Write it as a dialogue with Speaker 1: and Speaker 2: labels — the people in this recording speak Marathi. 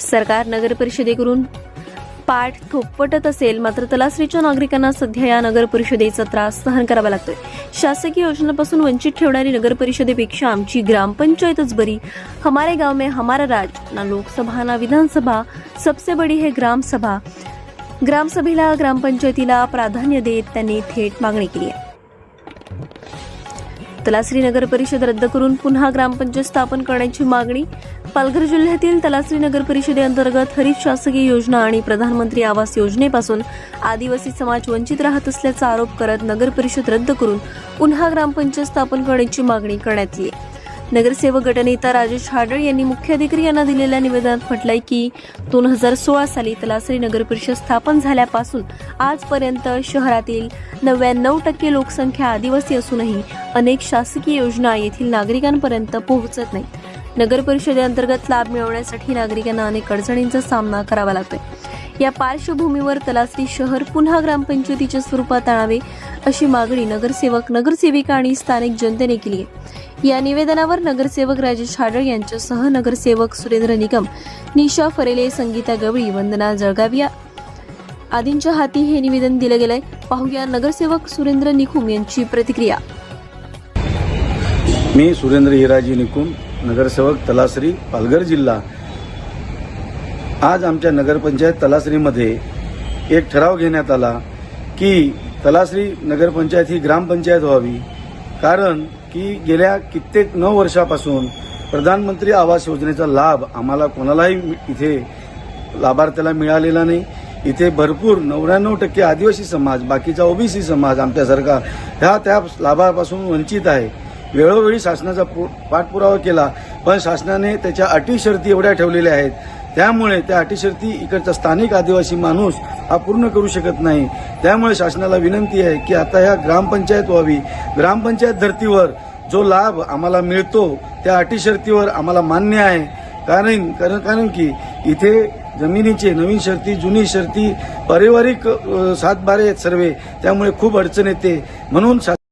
Speaker 1: सरकार नगर परिषदेकडून पाठ थोपटत असेल मात्र तलासरीच्या नागरिकांना सध्या या नगर परिषदेचा त्रास सहन करावा लागतोय. शासकीय योजनेपासून वंचित ठेवणारी नगर परिषदेपेक्षा आमची ग्रामपंचायतच बरी. हमारे गाव में हमारा राज ना लोकसभा ना विधानसभा. सबसे बडी हे ग्रामसभा. ग्रामसभेला ग्रामपंचायतीला प्राधान्य देत त्यांनी थेट मागणी केली आहे. तलासरी नगर परिषद रद्द करून पुन्हा ग्रामपंचायत स्थापन करण्याची मागणी. पालघर जिल्ह्यातील तलासरी नगर परिषदेअंतर्गत हरित शासकीय योजना आणि प्रधानमंत्री आवास योजनेपासून आदिवासी समाज वंचित राहत असल्याचा आरोप करत नगर परिषद रद्द करून पुन्हा ग्रामपंचायत स्थापन करण्याची मागणी करण्यात आली नगरसेवक गटनेता राजेश हाडळ यांनी मुख्य अधिकारी यांना दिलेल्या निवेदनात म्हटलंय की दोन हजार सोळा साली तलासरी नगर परिषद स्थापन झाल्यापासून आजपर्यंत शहरातील नव्याण्णव टक्के लोकसंख्या आदिवासी असूनही अनेक शासकीय योजना येथील नागरिकांपर्यंत पोहोचत नाहीत. नगर परिषदेअंतर्गत लाभ मिळवण्यासाठी नागरिकांना अनेक अडचणींचा सामना करावा लागतोय. या पार्श्वभूमीवर तलासरी शहर पुन्हा ग्रामपंचायतीच्या स्वरूपात आणावे अशी मागणी नगरसेवक नगरसेविका आणि स्थानिक जनतेने केली आहे. या निवेदनावर नगरसेवक राजेश हाडळ यांच्यासह नगरसेवक सुरेंद्र निकम निशा फरेले संगीता गवळी वंदना जळगाविया. आदींच्या हाती हे निवेदन दिलं गेलंय. पाहूया नगरसेवक सुरेंद्र निकुम यांची प्रतिक्रिया.
Speaker 2: मी सुरेंद्र हिराजी निकुम नगरसेवक तलासरी पालघर जिल्हा. आज आमच्या नगरपंचायत तलासरीमध्ये एक ठराव घेण्यात आला की तलासरी नगरपंचायत ही ग्रामपंचायत व्हावी. कारण की गेल्या कित्येक नऊ वर्षापासून प्रधानमंत्री आवास योजनेचा लाभ आम्हाला कोणालाही इथे लाभार्थ्याला मिळालेला नाही. इथे भरपूर नव्याण्णव टक्के आदिवासी समाज बाकीचा ओबीसी समाज आमच्यासारखा ह्या त्या लाभापासून वंचित आहे. वेळोवेळी शासनाचा पु- पाठपुरावा केला पण शासनाने त्याच्या अटी शर्ती एवढ्या ठेवलेल्या आहेत. त्यामुळे त्या अटीशर्ती इकडचा स्थानिक आदिवासी माणूस हा पूर्ण करू शकत नाही. त्यामुळे शासनाला विनंती आहे की आता ह्या ग्रामपंचायत व्हावी. ग्रामपंचायत धर्तीवर जो लाभ आम्हाला मिळतो त्या अटीशर्तीवर आम्हाला मान्य आहे. कारण कारण कारण की इथे जमिनीचे नवीन शर्ती जुनी शर्ती पारिवारिक सातबारे आहेत सर्वे. त्यामुळे खूप अडचण येते. म्हणून